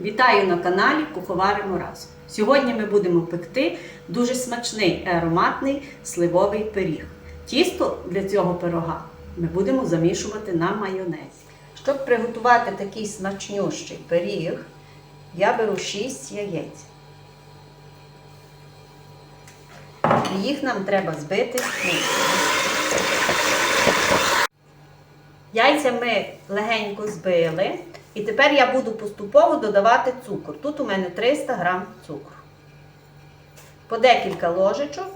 Вітаю на каналі Куховаримо разом. Сьогодні ми будемо пекти дуже смачний ароматний сливовий пиріг. Тісто для цього пирога ми будемо замішувати на майонезі. Щоб приготувати такий смачнющий пиріг, я беру 6 яєць. Їх нам треба збити. Яйця ми легенько збили. І тепер я буду поступово додавати цукор. Тут у мене 300 грам цукру. По декілька ложечок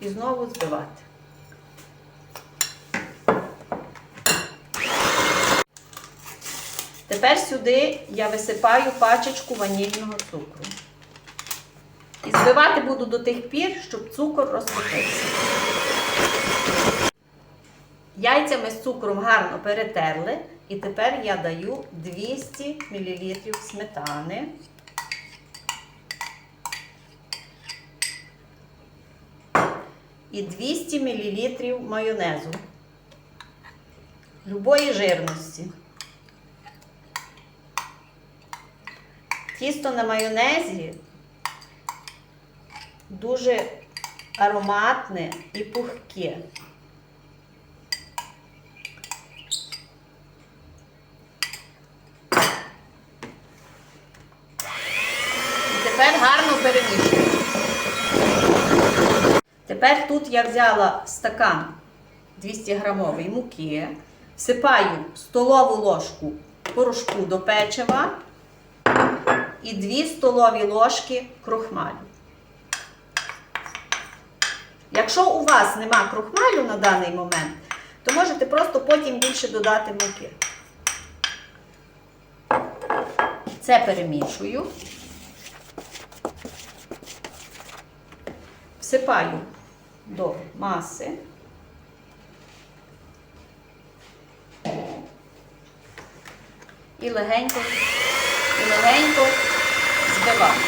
і знову збивати. Тепер сюди я висипаю пачечку ванільного цукру. І збивати буду до тих пір, щоб цукор розтопився. Яйця ми з цукром гарно перетерли. І тепер я даю 200 мл сметани. І 200 мл майонезу любої жирності. Тісто на майонезі дуже ароматне і пухке. І тепер гарно перемішую. Тепер тут я взяла стакан 200 грамової муки, всипаю столову ложку порошку до печива і 2 столові ложки крохмалю. Якщо у вас нема крохмалю на даний момент, то можете просто потім більше додати муки. Це перемішую. Всипаю до маси. І легенько, і легенько збиваю.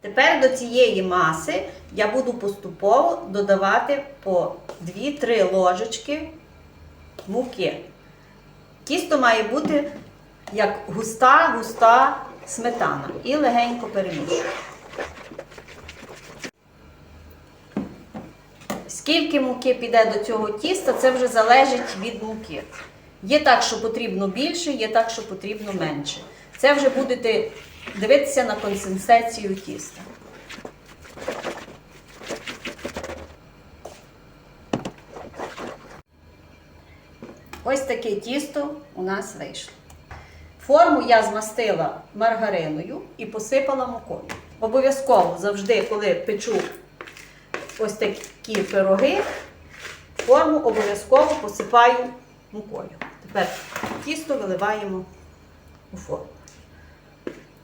Тепер до цієї маси я буду поступово додавати по 2-3 ложечки муки. Тісто має бути як густа-густа сметана і легенько перемішую. Скільки муки піде до цього тіста, це вже залежить від муки. Є так, що потрібно більше, є так, що потрібно менше. Це вже будете дивитися на консистенцію тіста. Ось таке тісто у нас вийшло. Форму я змастила маргариною і посипала мукою. Обов'язково завжди, коли печу ось такі пироги, форму обов'язково посипаю мукою. Тепер тісто виливаємо у форму.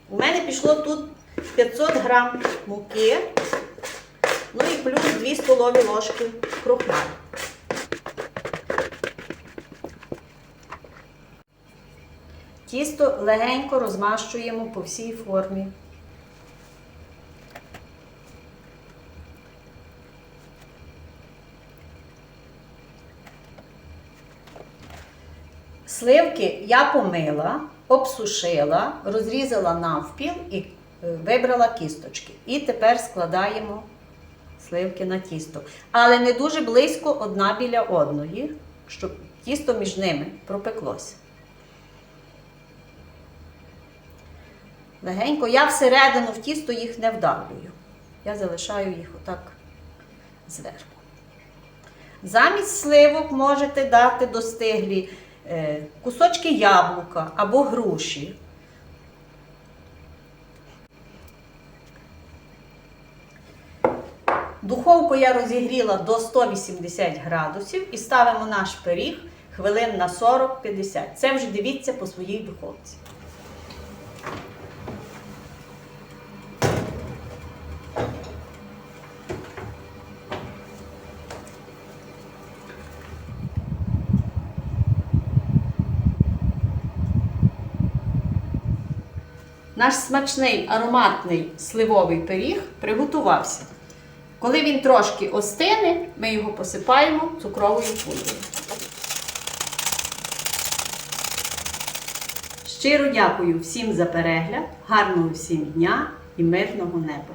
У мене пішло тут 500 грам муки, ну і плюс 2 столові ложки крохмалю. Тісто легенько розмащуємо по всій формі. Сливки я помила, обсушила, розрізала навпіл і е, вибрала кісточки. І тепер складаємо сливки на тісто. Але не дуже близько одна біля одної, щоб тісто між ними пропеклося. Легенько. Я всередину в тісто їх не вдавлюю. Я залишаю їх отак зверху. Замість сливок можете дати достиглі е, кусочки яблука або груші. Духовку я розігріла до 180 градусів і ставимо наш пиріг хвилин на 40-50. Це вже дивіться по своїй духовці. Наш смачний ароматний сливовий пиріг приготувався. Коли він трошки остине, ми його посипаємо цукровою пудрою. Щиро дякую всім за перегляд, гарного всім дня і мирного неба!